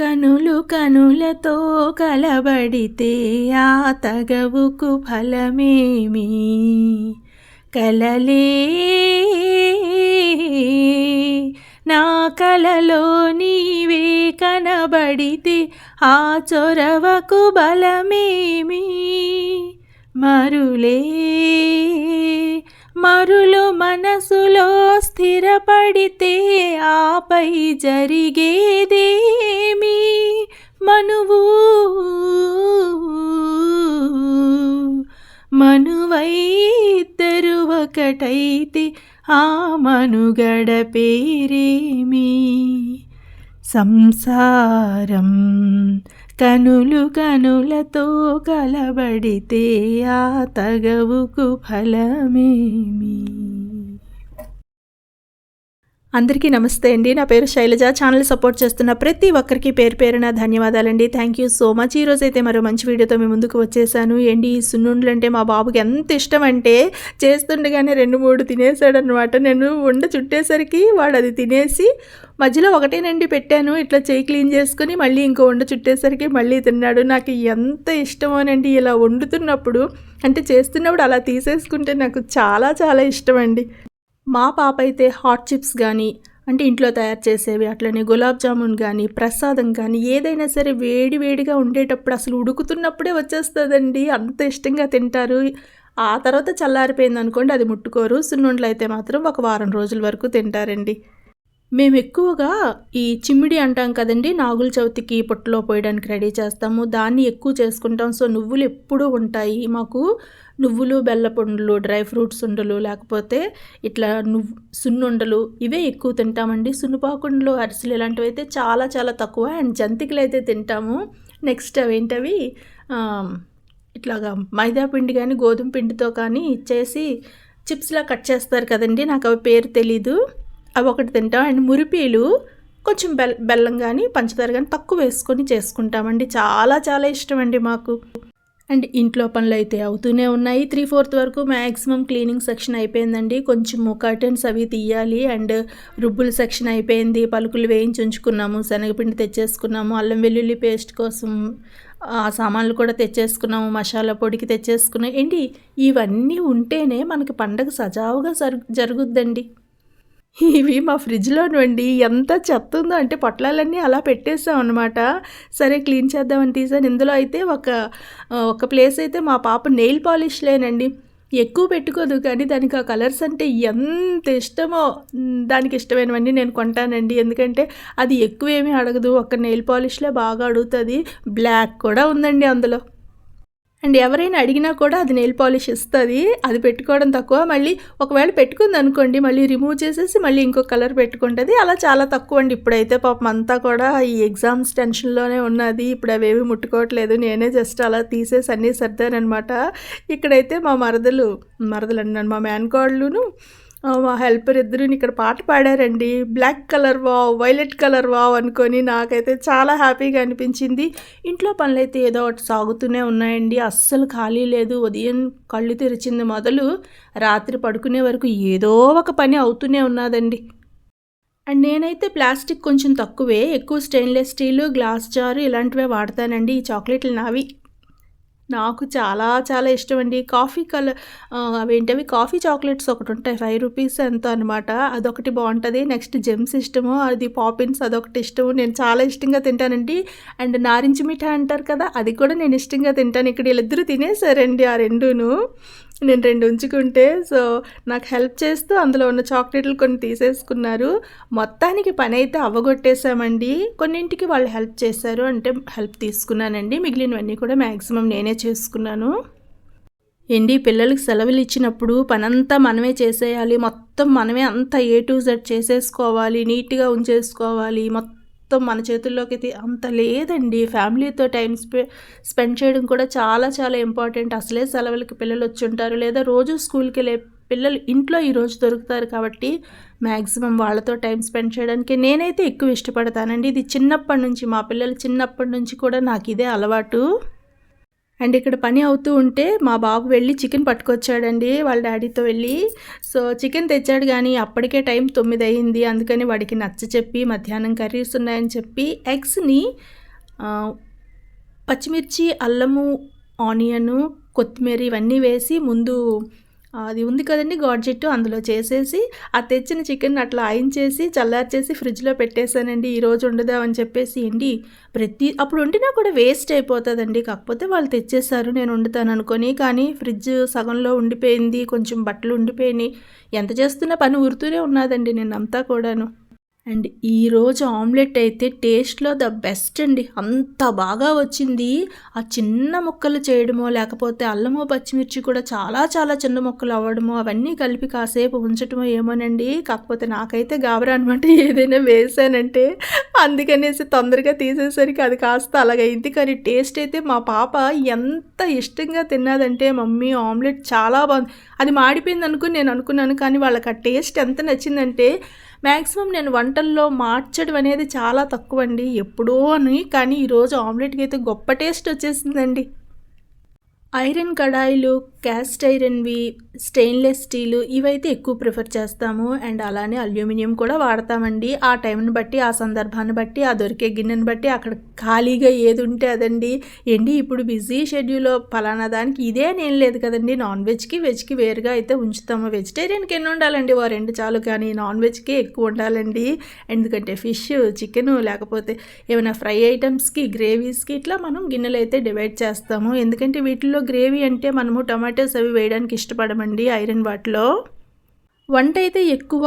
కనులు కనులతో కలబడితే ఆ తగవుకు ఫలమేమి? కలలే నా కలలో నీవే కనబడితే ఆ చొరవకు బలమేమి? మరులే మరులు మనసులో స్థిరపడితే ఆపై జరిగేదేమి? మనువు మనువై ఇద్దరు ఒకటైతే ఆ మనుగడ పేరేమి? సంసారం కనులు కనులతో కలబడితే ఆ తగవుకు ఫలమేమి? అందరికీ నమస్తే అండి. నా పేరు శైలజ. ఛానల్ సపోర్ట్ చేస్తున్న ప్రతి ఒక్కరికి పేరు పేరున ధన్యవాదాలండి. థ్యాంక్ యూ సో మచ్ ఈరోజు అయితే మరో మంచి వీడియోతో మీ ముందుకు వచ్చేసాను. ఏంటి ఈ సున్నుండలు అంటే మా బాబుకి ఎంత ఇష్టం అంటే చేస్తుండగానే రెండు మూడు తినేసాడు అనమాట నేను ఉండ చుట్టేసరికి వాడు అది తినేసి మధ్యలో ఒకటేనండి పెట్టాను. ఇట్లా చేయి క్లీన్ చేసుకుని మళ్ళీ ఇంకో వండ చుట్టేసరికి మళ్ళీ తిన్నాడు. నాకు ఎంత ఇష్టమోనండి ఇలా వండుతున్నప్పుడు. అంటే చేస్తున్నప్పుడు అలా తీసేసుకుంటే నాకు చాలా చాలా ఇష్టం అండి మా పాప అయితే హాట్ చిప్స్ కానీ అంటే ఇంట్లో తయారు చేసేవి అట్లనే గులాబ్ జామున్ కానీ ప్రసాదం కానీ ఏదైనా సరే వేడి వేడిగా ఉండేటప్పుడు అసలు ఉడుకుతున్నప్పుడే వచ్చేస్తుందండి. అంత ఇష్టంగా తింటారు. ఆ తర్వాత చల్లారిపోయింది అనుకోండి అది ముట్టుకోరు. సున్నుండలు అయితే మాత్రం ఒక వారం రోజుల వరకు తింటారండి. మేము ఎక్కువగా ఈ చిమ్మిడి అంటాం కదండి నాగుల చవితికి పొట్టులో పోయడానికి రెడీ చేస్తాము. దాన్ని ఎక్కువ చేసుకుంటాం. సో నువ్వులు ఎప్పుడూ ఉంటాయి. మాకు నువ్వులు బెల్లపుండలు డ్రై ఫ్రూట్స్ ఉండలు లేకపోతే ఇట్లా నువ్వు సున్నుండలు ఇవే ఎక్కువ తింటామండి. సున్నుపాకుండలు అరిసెలు ఇలాంటివి అయితే చాలా చాలా తక్కువ. అండ్ జంతికలు అయితే తింటాము. నెక్స్ట్ అవేంటవి? ఇట్లాగా మైదా పిండి కానీ గోధుమ పిండితో కానీ ఇచ్చేసి చిప్స్లా కట్ చేస్తారు కదండి. నాకు అవి పేరు తెలీదు. అవి ఒకటి తింటాం. అండ్ మురిపీలు కొంచెం బెల్ బెల్లం కానీ పంచదార కానీ తక్కువ వేసుకొని చేసుకుంటామండి. చాలా చాలా ఇష్టం అండి మాకు. అండ్ ఇంట్లో పనులు అయితే అవుతూనే ఉన్నాయి. త్రీ ఫోర్త్ వరకు మ్యాక్సిమం క్లీనింగ్ సెక్షన్ అయిపోయిందండి. కొంచెం కర్టెన్స్ అవి తీయాలి. అండ్ రుబ్బుల సెక్షన్ అయిపోయింది. పలుకులు వేయించి ఉంచుకున్నాము. శనగపిండి తెచ్చేసుకున్నాము. అల్లం వెల్లుల్లి పేస్ట్ కోసం ఆ సామాన్లు కూడా తెచ్చేసుకున్నాము. మసాలా పొడికి తెచ్చేసుకున్నాం ఏంటి? ఇవన్నీ ఉంటేనే మనకి పండగ సజావుగా జరుగు జరుగుద్దండి. ఇవి మా ఫ్రిడ్జ్లోనండి ఎంత చెత్త ఉందో అంటే పొట్లాలన్నీ అలా పెట్టేసాం అనమాట సరే క్లీన్ చేద్దామని తీసాను. ఇందులో అయితే ఒక ఒక ప్లేస్ అయితే మా పాప నెయిల్ పాలిష్లేనండి ఎక్కువ పెట్టుకోదు కానీ దానికి ఆ కలర్స్ అంటే ఎంత ఇష్టమో దానికి ఇష్టమైనవన్నీ నేను కొంటానండి. ఎందుకంటే అది ఎక్కువ ఏమీ అడగదు. ఒక నెయిల్ పాలిష్లే బాగా అడుగుతుంది. బ్లాక్ కూడా ఉందండి అందులో. అండ్ ఎవరైనా అడిగినా కూడా అది నెయిల్ పాలిష్ ఇస్తుంది అది పెట్టుకోవడం తక్కువ. మళ్ళీ ఒకవేళ పెట్టుకుంది అనుకోండి మళ్ళీ రిమూవ్ చేసేసి మళ్ళీ ఇంకో కలర్ పెట్టుకుంటుంది. అలా చాలా తక్కువ అండి. ఇప్పుడైతే పాపం అంతా కూడా ఈ ఎగ్జామ్స్ టెన్షన్లోనే ఉన్నది. ఇప్పుడు అవేవి ముట్టుకోవట్లేదు. నేనే జస్ట్ అలా తీసేసి అన్నీ సర్దానమాట ఇక్కడైతే మా మరదలు మరదలు అన్నాను మా మేనకోళ్ళును మా హెల్పర్ ఇద్దరు ఇక్కడ పాట పాడారండి. Black colour wow violet colour wow అనుకొని నాకైతే చాలా హ్యాపీగా అనిపించింది. ఇంట్లో పనులైతే ఏదో ఒకటి సాగుతూనే ఉన్నాయండి. అస్సలు ఖాళీ లేదు. ఉదయం కళ్ళు తెరిచింది మొదలు రాత్రి పడుకునే వరకు ఏదో ఒక పని అవుతూనే ఉన్నదండి. అండ్ నేనైతే ప్లాస్టిక్ కొంచెం తక్కువే. ఎక్కువ స్టెయిన్లెస్ స్టీలు గ్లాస్ జారు ఇలాంటివే వాడతానండి. ఈ చాక్లెట్లు నావి. నాకు చాలా చాలా ఇష్టం అండి కాఫీ కలర్ అవేంటవి? కాఫీ చాక్లెట్స్ ఒకటి ఉంటాయి. ఫైవ్ రూపీస్ ఎంత అనమాట అదొకటి బాగుంటుంది. నెక్స్ట్ జెమ్స్ ఇష్టము. అది పాపిన్స్ అదొకటి ఇష్టము. నేను చాలా ఇష్టంగా తింటానండి. అండ్ నారింజ మిఠా అంటారు కదా అది కూడా నేను ఇష్టంగా తింటాను. ఇక్కడ వీళ్ళిద్దరూ తినేసారండి ఆ రెండును. నేను రెండు ఉంచుకుంటే సో నాకు హెల్ప్ చేస్తూ అందులో ఉన్న చాక్లెట్లు కొన్ని తీసేసుకున్నారు. మొత్తానికి పని అయితే అవ్వగొట్టేశామండి. కొన్నింటికి వాళ్ళు హెల్ప్ చేశారు అంటే హెల్ప్ తీసుకున్నానండి. మిగిలినవన్నీ కూడా మ్యాక్సిమం నేనే చేసుకున్నాను. ఏంటి పిల్లలకి సెలవులు ఇచ్చినప్పుడు పనంతా మనమే చేసేయాలి. మొత్తం మనమే అంతా ఏ టు జెడ్ చేసేసుకోవాలి నీట్గా ఉంచేసుకోవాలి. మొత్తం మొత్తం మన చేతుల్లోకి అయితే అంత లేదండి. ఫ్యామిలీతో టైం స్పె స్పెండ్ చేయడం కూడా చాలా చాలా ఇంపార్టెంట్. అసలే సెలవులకి పిల్లలు వచ్చి ఉంటారు. లేదా రోజు స్కూల్కి వెళ్ళే పిల్లలు ఇంట్లో ఈరోజు దొరుకుతారు కాబట్టి మ్యాక్సిమం వాళ్ళతో టైం స్పెండ్ చేయడానికి నేనైతే ఎక్కువ ఇష్టపడతానండి. ఇది చిన్నప్పటి నుంచి మా పిల్లలు చిన్నప్పటి నుంచి కూడా నాకు ఇదే అలవాటు. అండ్ ఇక్కడ పని అవుతూ ఉంటే మా బాబు వెళ్ళి చికెన్ పట్టుకొచ్చాడండి వాళ్ళ డాడీతో వెళ్ళి. సో చికెన్ తెచ్చాడు కానీ అప్పటికే టైం తొమ్మిది అయింది. అందుకని వాడికి నచ్చ చెప్పి మధ్యాహ్నం కర్రీస్ ఉన్నాయని చెప్పి ఎగ్స్ని పచ్చిమిర్చి అల్లము ఆనియను కొత్తిమీర ఇవన్నీ వేసి ముందు అది ఉంది కదండి గాడ్జెట్ అందులో చేసేసి ఆ తెచ్చిన చికెన్ అట్లా చేసి చల్లార్చేసి ఫ్రిడ్జ్లో పెట్టేశానండి. ఈరోజు వండుదామని చెప్పేసి అండి ప్రతి అప్పుడు వండినా కూడా వేస్ట్ అయిపోతుందండి. కాకపోతే వాళ్ళు తెచ్చేసారు నేను వండుతాను అనుకొని. కానీ ఫ్రిడ్జ్ సగంలో ఉండిపోయింది కొంచెం బట్టలు ఉండిపోయినాయి. ఎంత చేస్తున్నా పని ఊరుతూనే ఉన్నదండి నిన్నంతా కూడాను. అండ్ ఈరోజు ఆమ్లెట్ అయితే టేస్ట్లో ద బెస్ట్ అండి. అంత బాగా వచ్చింది. ఆ చిన్న ముక్కలు చేయడమో లేకపోతే అల్లమో పచ్చిమిర్చి కూడా చాలా చాలా చిన్న ముక్కలు అవ్వడమో అవన్నీ కలిపి కాసేపు ఉంచటమో ఏమోనండి. కాకపోతే నాకైతే గాబరా అనమాట ఏదైనా వేసానంటే. అందుకనేసి తొందరగా తీసేసరికి అది కాస్త అలాగైంది కానీ టేస్ట్ అయితే మా పాప ఎంత ఇష్టంగా తిన్నదంటే మమ్మీ ఆమ్లెట్ చాలా బాగుంది. అది మాడిపోయింది అనుకుని నేను అనుకున్నాను కానీ వాళ్ళకి ఆ టేస్ట్ ఎంత నచ్చిందంటే మ్యాక్సిమం నేను వంటల్లో మార్చడం అనేది చాలా తక్కువ అండి ఎప్పుడో అని. కానీ ఈరోజు ఆమ్లెట్కి అయితే గొప్ప టేస్ట్ వచ్చేసిందండి. ఐరన్ కడాయిలు క్యాస్ట్ ఐరన్వి స్టెయిన్లెస్ స్టీలు ఇవైతే ఎక్కువ ప్రిఫర్ చేస్తాము. అండ్ అలానే అల్యూమినియం కూడా వాడతామండి. ఆ టైంని బట్టి ఆ సందర్భాన్ని బట్టి ఆ దొరికే గిన్నెని బట్టి అక్కడ ఖాళీగా ఏది ఉంటే అదండి. ఏంటి ఇప్పుడు బిజీ షెడ్యూల్లో ఫలానా దానికి ఇదే నేను లేదు కదండి. నాన్ వెజ్కి వెజ్కి వేరుగా అయితే ఉంచుతాము. వెజిటేరియన్కి ఎన్ని ఉండాలండి? ఓ రెండు చాలు. కానీ నాన్ వెజ్కి ఎక్కువ ఉండాలండి. ఎందుకంటే ఫిష్ చికెను లేకపోతే ఏమైనా ఫ్రై ఐటమ్స్కి గ్రేవీస్కి ఇట్లా మనం గిన్నెలు అయితే డివైడ్ చేస్తాము. ఎందుకంటే వీటిలో ఇందులో గ్రేవీ అంటే మనము టమాటోస్ అవి వేయడానికి ఇష్టపడమండి ఐరన్ వాటిలో. వంట అయితే ఎక్కువ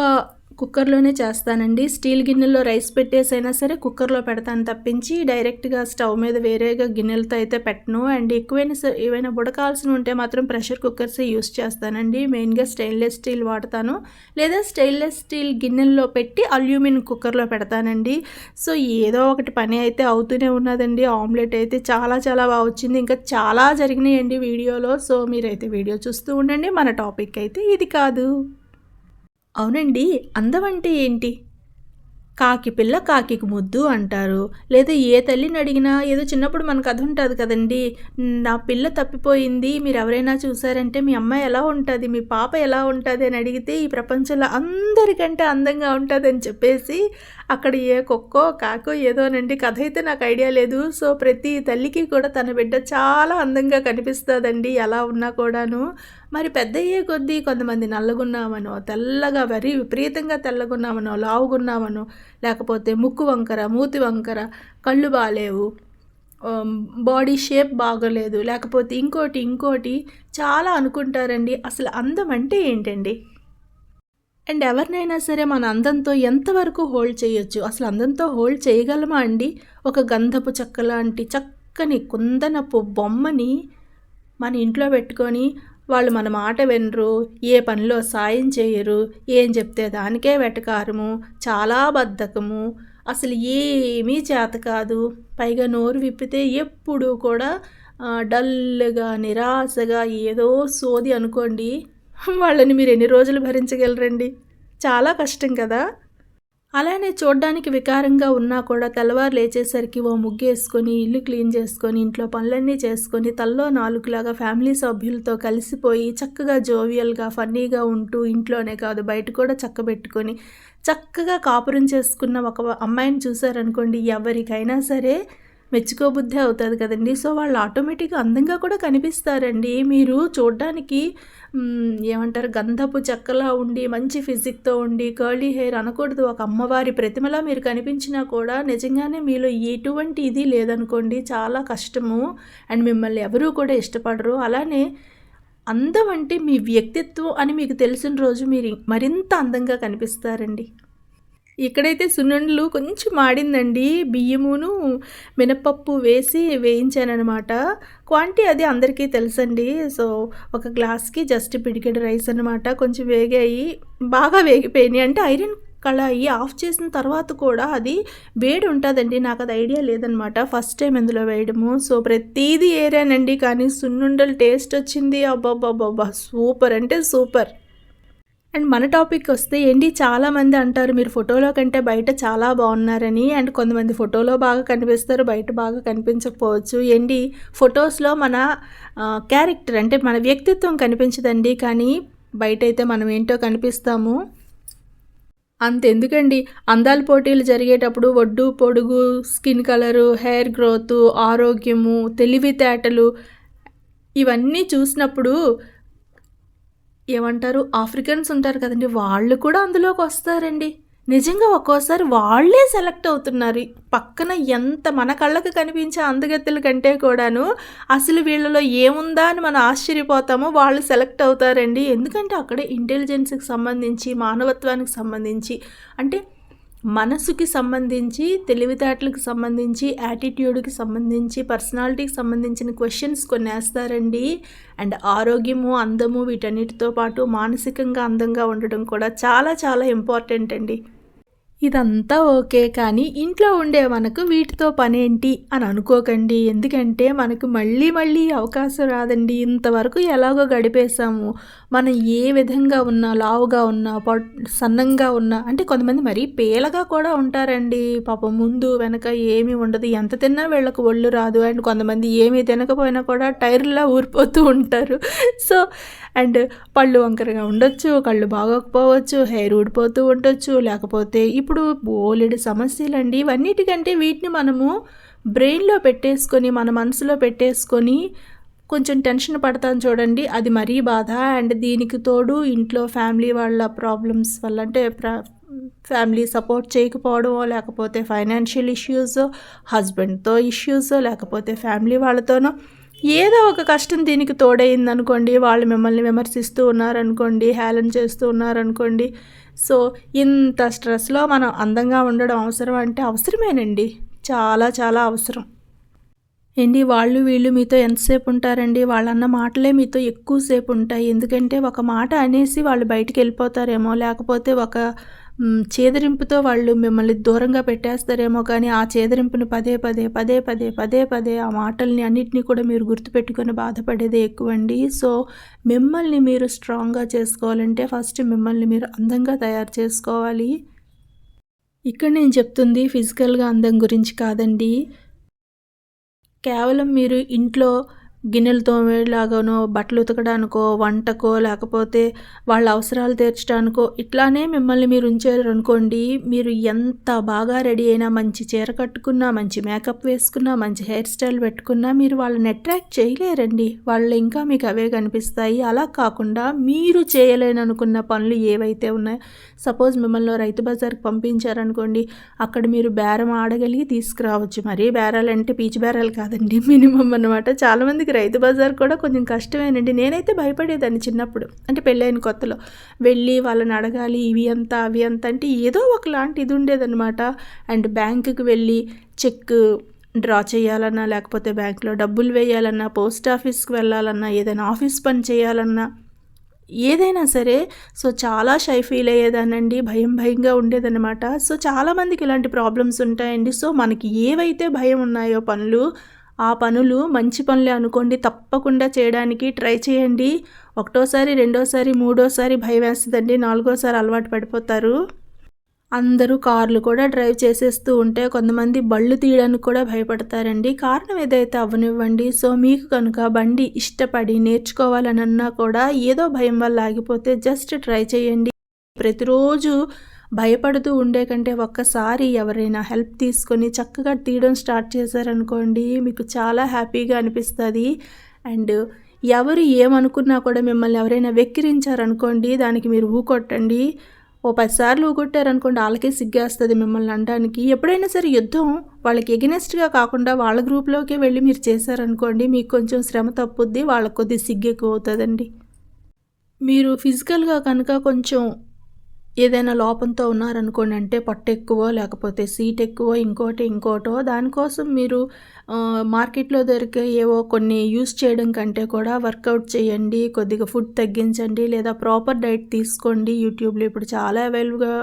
కుక్కర్లోనే చేస్తానండి. స్టీల్ గిన్నెల్లో రైస్ పెట్టేసైనా సరే కుక్కర్లో పెడతాను తప్పించి డైరెక్ట్గా స్టవ్ మీద వేరేగా గిన్నెలతో అయితే పెట్టను. అండ్ ఎక్కువైనా ఏవైనా బుడకాల్సిన ఉంటే మాత్రం ప్రెషర్ కుక్కర్సే యూస్ చేస్తానండి. మెయిన్గా స్టెయిన్లెస్ స్టీల్ వాడతాను. లేదా స్టెయిన్లెస్ స్టీల్ గిన్నెల్లో పెట్టి అల్యూమిన్ కుక్కర్లో పెడతానండి. సో ఏదో ఒకటి పని అయితే అవుతూనే ఉన్నదండి. ఆమ్లెట్ అయితే చాలా చాలా బాగా వచ్చింది. ఇంకా చాలా జరిగినాయండి వీడియోలో. సో మీరైతే వీడియో చూస్తూ ఉండండి. మన టాపిక్ అయితే ఇది కాదు. అవునండి అందం అంటే ఏంటి? కాకి పిల్ల కాకికి ముద్దు అంటారు. లేదా ఏ తల్లిని అడిగినా ఏదో చిన్నప్పుడు మన కథ ఉంటుంది కదండి. నా పిల్ల తప్పిపోయింది మీరు ఎవరైనా చూసారంటే మీ అమ్మాయి ఎలా ఉంటుంది మీ పాప ఎలా ఉంటుంది అని అడిగితే ఈ ప్రపంచంలో అందరికంటే అందంగా ఉంటుంది అని చెప్పేసి అక్కడ ఏ కుక్కో కాకో ఏదోనండి కథ అయితే నాకు ఐడియా లేదు. సో ప్రతి తల్లికి కూడా తన బిడ్డ చాలా అందంగా కనిపిస్తుందండి ఎలా ఉన్నా కూడాను. మరి పెద్ద అయ్యే కొద్దీ కొంతమంది నల్లగున్నామనో తెల్లగా వరి విపరీతంగా తెల్లగున్నామనో లావుగున్నామనో లేకపోతే ముక్కు వంకర మూతి వంకర కళ్ళు బాగాలేవు బాడీ షేప్ బాగోలేదు లేకపోతే ఇంకోటి ఇంకోటి చాలా అనుకుంటారండి. అసలు అందం అంటే ఏంటండి? అండ్ ఎవరినైనా సరే మన అందంతో ఎంతవరకు హోల్డ్ చేయొచ్చు? అసలు అందంతో హోల్డ్ చేయగలమా అండి? ఒక గంధపు చెక్క లాంటి చక్కని కుందనపు బొమ్మని మన ఇంట్లో పెట్టుకొని వాళ్ళు మన మాట వినరు ఏ పనిలో సాయం చేయరు ఏం చెప్తే దానికే వెటకారము చాలా బద్ధకము అసలు ఏమీ చేత కాదు. పైగా నోరు విప్పితే ఎప్పుడూ కూడా డల్గా నిరాశగా ఏదో సోది అనుకోండి. వాళ్ళని మీరు ఎన్ని రోజులు భరించగలరండి? చాలా కష్టం కదా? అలానే చూడ్డానికి వికారంగా ఉన్నా కూడా తెల్లవారు లేచేసరికి ఓ ముగ్గేసుకొని ఇల్లు క్లీన్ చేసుకొని ఇంట్లో పనులన్నీ చేసుకొని తల్లో నాలుగులాగా ఫ్యామిలీ సభ్యులతో కలిసిపోయి చక్కగా జోవియల్గా ఫన్నీగా ఉంటూ ఇంట్లోనే కాదు బయట కూడా చక్కబెట్టుకొని చక్కగా కాపురం చేసుకున్న ఒక అమ్మాయిని చూసారనుకోండి ఎవరికైనా సరే మెచ్చుకోబుద్ధి అవుతుంది కదండి. సో వాళ్ళు ఆటోమేటిక్గా అందంగా కూడా కనిపిస్తారండి. మీరు చూడడానికి ఏమంటారు గంధపు చెక్కలా ఉండి మంచి ఫిజిక్తో ఉండి కర్లీ హెయిర్ అనకూడదు. ఒక అమ్మవారి ప్రతిమలా మీరు కనిపించినా కూడా నిజంగానే మీలో ఎటువంటి ఇది లేదనుకోండి. చాలా కష్టము. అండ్ మిమ్మల్ని ఎవరూ కూడా ఇష్టపడరు. అలానే అందం అంటే మీ వ్యక్తిత్వం అని మీకు తెలిసిన రోజు మీరు మరింత అందంగా కనిపిస్తారండి. ఇక్కడైతే సున్నుండలు కొంచెం మాడిందండి బియ్యమును మినపప్పు వేసి వేయించానమాట క్వాంటిటీ అది అందరికీ తెలుసండి. సో ఒక గ్లాస్కి జస్ట్ పిడికెడు రైస్ అనమాట కొంచెం వేగాయి. బాగా వేగిపోయినాయి. అంటే ఐరన్ కళాయి ఆఫ్ చేసిన తర్వాత కూడా అది వేడి ఉంటుందండి. నాకు అది ఐడియా లేదనమాట ఫస్ట్ టైం ఇందులో వేయడము. సో ప్రతిదీ ఏరానండి. కానీ సున్నుండలు టేస్ట్ వచ్చింది. అబ్బాబ్బాబ్బా సూపర్. అంటే సూపర్. అండ్ మన టాపిక్ వస్తే ఏంటి? చాలామంది అంటారు మీరు ఫోటోలో కంటే బయట చాలా బాగున్నారని. అండ్ కొంతమంది ఫోటోలో బాగా కనిపిస్తారు బయట బాగా కనిపించకపోవచ్చు. ఏంటి? ఫొటోస్లో మన క్యారెక్టర్ అంటే మన వ్యక్తిత్వం కనిపించదండి. కానీ బయట అయితే మనం ఏంటో కనిపిస్తాము. అంతెందుకండి. అందాల పోటీలు జరిగేటప్పుడు ఒడ్డు పొడుగు స్కిన్ కలరు హెయిర్ గ్రోత్ ఆరోగ్యము తెలివితేటలు ఇవన్నీ చూసినప్పుడు ఏమంటారు? ఆఫ్రికన్స్ ఉంటారు కదండి. వాళ్ళు కూడా అందులోకి వస్తారండి. నిజంగా ఒక్కోసారి వాళ్ళే సెలెక్ట్ అవుతున్నారు. పక్కన ఎంత మన కళ్ళకు కనిపించే అందగత్తెల కంటే కూడాను అసలు వీళ్ళలో ఏముందా అని మనం ఆశ్చర్యపోతామో వాళ్ళు సెలెక్ట్ అవుతారండి. ఎందుకంటే అక్కడ ఇంటెలిజెన్స్కి సంబంధించి మానవత్వానికి సంబంధించి అంటే మనసుకి సంబంధించి తెలివితేటలకు సంబంధించి యాటిట్యూడ్కి సంబంధించి పర్సనాలిటీకి సంబంధించిన క్వశ్చన్స్ కొన్ని వేస్తారండి అండ్ ఆరోగ్యము అందము వీటన్నిటితో పాటు మానసికంగా అందంగా ఉండడం కూడా చాలా చాలా ఇంపార్టెంట్ అండి. ఇదంతా ఓకే కానీ ఇంట్లో ఉండే మనకు వీటితో పనేంటి అని అనుకోకండి. ఎందుకంటే మనకు మళ్ళీ మళ్ళీ అవకాశం రాదండి. ఇంతవరకు ఎలాగో గడిపేశాము. మనం ఏ విధంగా ఉన్నా లావుగా ఉన్నా సన్నంగా ఉన్నా అంటే కొంతమంది మరీ పేలగా కూడా ఉంటారండి. పాపం ముందు వెనక ఏమీ ఉండదు. ఎంత తిన్నా వీళ్ళకు ఒళ్ళు రాదు. అండ్ కొంతమంది ఏమీ తినకపోయినా కూడా టైర్లా ఊరిపోతూ ఉంటారు. సో అండ్ పళ్ళు వంకరగా ఉండొచ్చు కళ్ళు బాగోకపోవచ్చు హెయిర్ ఊడిపోతూ ఉండొచ్చు లేకపోతే ఇప్పుడు ఇప్పుడు బోలెడు సమస్యలండి. ఇవన్నిటికంటే వీటిని మనము బ్రెయిన్లో పెట్టేసుకొని మన మనసులో పెట్టేసుకొని కొంచెం టెన్షన్ పడతాను చూడండి. అది మరీ బాధ. అండ్ దీనికి తోడు ఇంట్లో ఫ్యామిలీ వాళ్ళ ప్రాబ్లమ్స్ వల్ల అంటే ఫ్యామిలీ సపోర్ట్ చేయకపోవడం లేకపోతే ఫైనాన్షియల్ ఇష్యూస్ హస్బెండ్తో ఇష్యూస్ లేకపోతే ఫ్యామిలీ వాళ్ళతోనో ఏదో ఒక కష్టం దీనికి తోడైంది అనుకోండి వాళ్ళు మిమ్మల్ని విమర్శిస్తూ ఉన్నారనుకోండి హేళన చేస్తూ ఉన్నారనుకోండి సో ఇంత స్ట్రెస్లో మనం అందంగా ఉండడం అవసరం అంటే అవసరమేనండి. చాలా చాలా అవసరం. ఏంటి వాళ్ళు వీళ్ళు మీతో ఎంతసేపు ఉంటారండి? వాళ్ళన్న మాటలే మీతో ఎక్కువసేపు ఉంటాయి. ఎందుకంటే ఒక మాట అనేసి వాళ్ళు బయటికి వెళ్ళిపోతారేమో లేకపోతే ఒక చేదరింపుతో వాళ్ళు మిమ్మల్ని దూరంగా పెట్టేస్తారేమో కానీ ఆ చేదరింపుని పదే పదే పదే పదే పదే పదే ఆ మాటల్ని అన్నిటినీ కూడా మీరు గుర్తుపెట్టుకొని బాధపడేదే ఎక్కువండి. సో మిమ్మల్ని మీరు స్ట్రాంగ్గా చేసుకోవాలంటే ఫస్ట్ మిమ్మల్ని మీరు అందంగా తయారు చేసుకోవాలి. ఇక్కడ నేను చెప్తుంది ఫిజికల్గా అందం గురించి కాదండి. కేవలం మీరు ఇంట్లో గిన్నెలు తోమేలాగానో బట్టలు ఉతకడానికో వంటకో లేకపోతే వాళ్ళ అవసరాలు తీర్చడానికో ఇట్లానే మిమ్మల్ని మీరు ఉంచారనుకోండి మీరు ఎంత బాగా రెడీ అయినా మంచి చీర కట్టుకున్నా మంచి మేకప్ వేసుకున్నా మంచి హెయిర్ స్టైల్ పెట్టుకున్నా మీరు వాళ్ళని అట్రాక్ట్ చేయలేరండి. వాళ్ళు ఇంకా మీకు అవే కనిపిస్తాయి. అలా కాకుండా మీరు చేయలేననుకున్న పనులు ఏవైతే ఉన్నాయో సపోజ్ మిమ్మల్ని రైతు బజార్కి పంపించారనుకోండి అక్కడ మీరు బేరం ఆడగలిగి తీసుకురావచ్చు. మరీ బేరాలు అంటే పీచు బేరాలు కాదండి. మినిమం అనమాట చాలామందికి మనకి రైతు బజార్ కూడా కొంచెం కష్టమేనండి. నేనైతే భయపడేదాన్ని చిన్నప్పుడు. అంటే పెళ్ళైన కొత్తలో. వెళ్ళి వాళ్ళని అడగాలి ఇవి అంత అవి అంత అంటే ఏదో ఒకలాంటి ఇది ఉండేదన్నమాట. అండ్ బ్యాంకుకి వెళ్ళి చెక్ డ్రా చేయాలన్నా లేకపోతే బ్యాంకులో డబ్బులు వేయాలన్నా పోస్ట్ ఆఫీస్కి వెళ్ళాలన్నా ఏదైనా ఆఫీస్ పని చేయాలన్నా ఏదైనా సరే. సో చాలా షై ఫీల్ అయ్యేదానండి భయం భయంగా ఉండేదన్నమాట. సో చాలామందికి ఇలాంటి ప్రాబ్లమ్స్ ఉంటాయండి. సో మనకి ఏవైతే భయం ఉన్నాయో పనులు ఆ పనులు మంచి పనులే అనుకోండి. తప్పకుండా చేయడానికి ట్రై చేయండి. ఒకటోసారి రెండోసారి మూడోసారి భయం వేస్తుందండి. నాలుగోసారి అలవాటు పడిపోతారు. అందరూ కార్లు కూడా డ్రైవ్ చేసేస్తూ ఉంటే కొంతమంది బళ్ళు తీయడానికి కూడా భయపడతారండి. కారణం ఏదైతే అవ్వనివ్వండి. సో మీకు కనుక బండి ఇష్టపడి నేర్చుకోవాలని అన్నా కూడా ఏదో భయం వల్ల ఆగిపోతే జస్ట్ ట్రై చేయండి. ప్రతిరోజు భయపడుతూ ఉండే కంటే ఒక్కసారి ఎవరైనా హెల్ప్ తీసుకొని చక్కగా తీయడం స్టార్ట్ చేశారనుకోండి మీకు చాలా హ్యాపీగా అనిపిస్తుంది. అండ్ ఎవరు ఏమనుకున్నా కూడా మిమ్మల్ని ఎవరైనా వెక్కిరించారనుకోండి దానికి మీరు ఊకొట్టండి. ఓ పదిసార్లు ఊగొట్టారనుకోండి వాళ్ళకే సిగ్గేస్తుంది మిమ్మల్ని అనడానికి. ఎప్పుడైనా సరే యుద్ధం వాళ్ళకి ఎగనెస్ట్గా కాకుండా వాళ్ళ గ్రూప్లోకే వెళ్ళి మీరు చేశారనుకోండి మీకు కొంచెం శ్రమ తప్పుద్ది వాళ్ళకి కొద్ది సిగ్గు ఎక్కువ అవుతుందండి మీరు ఫిజికల్గా కనుక కొంచెం ఏదైనా లోపంతో ఉన్నారనుకోండి అంటే పట్టు ఎక్కువ లేకపోతే సీట్ ఎక్కువ ఇంకోటి ఇంకోటో దానికోసం మీరు మార్కెట్లో దొరికే ఏవో కొన్ని యూస్ చేయడం కంటే కూడా వర్కౌట్ చేయండి కొద్దిగా ఫుడ్ తగ్గించండి లేదా ప్రాపర్ డైట్ తీసుకోండి. యూట్యూబ్లో ఇప్పుడు చాలా అవైలబుల్గా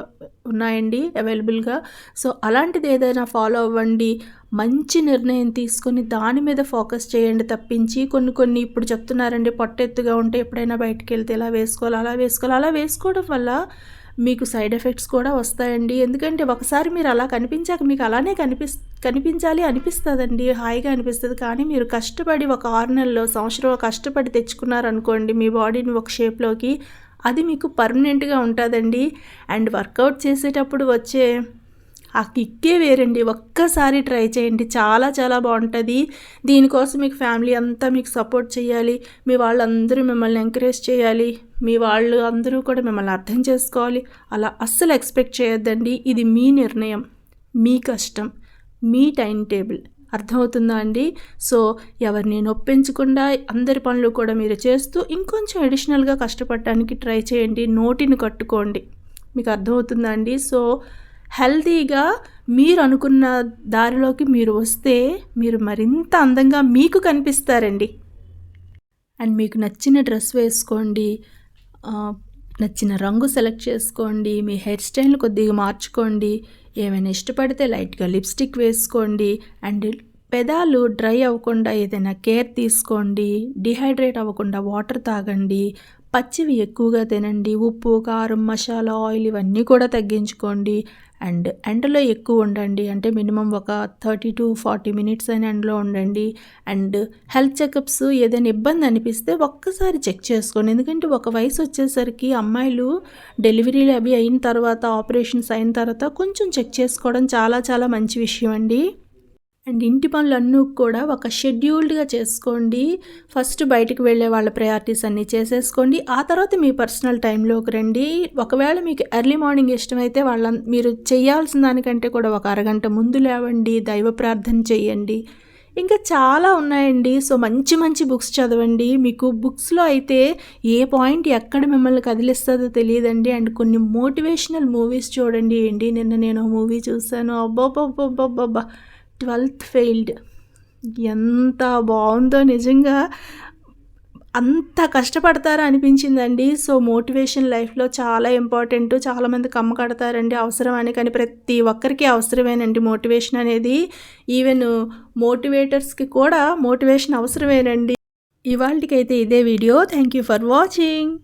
ఉన్నాయండి అవైలబుల్గా. సో అలాంటిది ఏదైనా ఫాలో అవ్వండి మంచి నిర్ణయం తీసుకొని దాని మీద ఫోకస్ చేయండి తప్పించి కొన్ని కొన్ని ఇప్పుడు చెప్తున్నారండి పొట్టెత్తుగా ఉంటే ఎప్పుడైనా బయటకు వెళ్తే ఇలా వేసుకోవాలి అలా వేసుకోవాలి అలా వేసుకోవడం వల్ల మీకు సైడ్ ఎఫెక్ట్స్ కూడా వస్తాయండి. ఎందుకంటే ఒకసారి మీరు అలా కనిపించాక మీకు అలానే కనిపిస్ కనిపించాలి అనిపిస్తుందండి. హాయిగా అనిపిస్తుంది. కానీ మీరు కష్టపడి ఒక ఆరు నెలలో సంవత్సరం కష్టపడి తెచ్చుకున్నారనుకోండి మీ బాడీని ఒక షేప్లోకి అది మీకు పర్మనెంట్గా ఉంటుందండి. అండ్ వర్కౌట్ చేసేటప్పుడు వచ్చే ఆ కిక్కే వేరండి. ఒక్కసారి ట్రై చేయండి. చాలా చాలా బాగుంటుంది. దీనికోసం మీకు ఫ్యామిలీ అంతా మీకు సపోర్ట్ చేయాలి. మీ వాళ్ళందరూ మిమ్మల్ని ఎంకరేజ్ చేయాలి. మీ వాళ్ళు అందరూ కూడా మిమ్మల్ని అర్థం చేసుకోవాలి. అలా అస్సలు ఎక్స్పెక్ట్ చేయొద్దండి. ఇది మీ నిర్ణయం. మీ కష్టం. మీ టైం టేబుల్. అర్థమవుతుందా అండి? సో ఎవరిని నొప్పించకుండా అందరి పనులు కూడా మీరు చేస్తూ ఇంకొంచెం అడిషనల్గా కష్టపడటానికి ట్రై చేయండి. నోటిని కట్టుకోండి. మీకు అర్థమవుతుందా అండి? సో హెల్తీగా మీరు అనుకున్న దారిలోకి మీరు వస్తే మీరు మరింత అందంగా మీకు కనిపిస్తారండి. అండ్ మీకు నచ్చిన డ్రెస్ వేసుకోండి. నచ్చిన రంగు సెలెక్ట్ చేసుకోండి. మీ హెయిర్ స్టైల్ కొద్దిగా మార్చుకోండి. ఏమైనా ఇష్టపడితే లైట్గా లిప్స్టిక్ వేసుకోండి. అండ్ పెదాలు డ్రై అవ్వకుండా ఏదైనా కేర్ తీసుకోండి. డిహైడ్రేట్ అవ్వకుండా వాటర్ తాగండి. పచ్చివి ఎక్కువగా తినండి. ఉప్పు కారం మసాలా ఆయిల్ ఇవన్నీ కూడా తగ్గించుకోండి. అండ్ ఎండలో ఎక్కువ ఉండండి. అంటే మినిమం ఒక థర్టీ టు ఫార్టీ మినిట్స్ అయిన ఎండలో ఉండండి. అండ్ హెల్త్ చెకప్స్ ఏదైనా ఇబ్బంది అనిపిస్తే ఒక్కసారి చెక్ చేసుకోండి. ఎందుకంటే ఒక వయసు వచ్చేసరికి అమ్మాయిలు డెలివరీలు అవి అయిన తర్వాత ఆపరేషన్స్ అయిన తర్వాత కొంచెం చెక్ చేసుకోవడం చాలా చాలా మంచి విషయం అండి. అండ్ ఇంటి పనులన్నీ కూడా ఒక షెడ్యూల్డ్గా చేసుకోండి. ఫస్ట్ బయటకు వెళ్ళే వాళ్ళ ప్రయారిటీస్ అన్నీ చేసేసుకోండి. ఆ తర్వాత మీ పర్సనల్ టైంలోకి రండి. ఒకవేళ మీకు ఎర్లీ మార్నింగ్ ఇష్టమైతే వాళ్ళ మీరు చేయాల్సిన దానికంటే కూడా ఒక అరగంట ముందు లేవండి. దైవ ప్రార్థన చేయండి. ఇంకా చాలా ఉన్నాయండి. సో మంచి మంచి బుక్స్ చదవండి. మీకు బుక్స్లో అయితే ఏ పాయింట్ ఎక్కడ మిమ్మల్ని కదిలిస్తుందో తెలియదండి. అండ్ కొన్ని మోటివేషనల్ మూవీస్ చూడండి. ఏంటి నిన్న నేను మూవీ చూశాను. అబ్బాబ్బాబ్బాబ్బా ట్వెల్త్ ఫెయిల్డ్. ఎంత బాగుందో నిజంగా అంత కష్టపడతారా అనిపించిందండి. సో మోటివేషన్ లైఫ్లో చాలా ఇంపార్టెంట్. చాలామంది కమ్మ కడతారండి. అవసరం అని కానీ ప్రతి ఒక్కరికి అవసరమేనండి మోటివేషన్ అనేది. ఈవెన్ మోటివేటర్స్కి కూడా మోటివేషన్ అవసరమేనండి. ఇవాళకైతే ఇదే video. Thank you for watching.